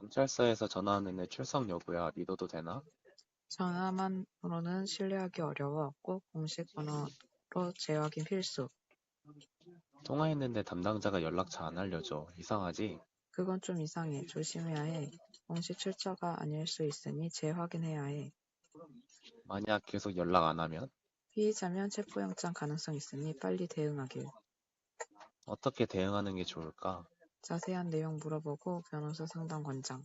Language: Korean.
경찰서에서 전화 왔는데 출석 여부야. 믿어도 되나? 전화만으로는 신뢰하기 어려워. 꼭 공식 번호로 재확인 필수. 통화했는데 담당자가 연락처 안 알려줘. 이상하지? 그건 좀 이상해. 조심해야 해. 공식 출처가 아닐 수 있으니 재확인해야 해. 만약 계속 연락 안 하면? 피의자면 체포영장 가능성 있으니 빨리 대응하길. 어떻게 대응하는 게 좋을까? 자세한 내용 물어보고 변호사 상담 권장.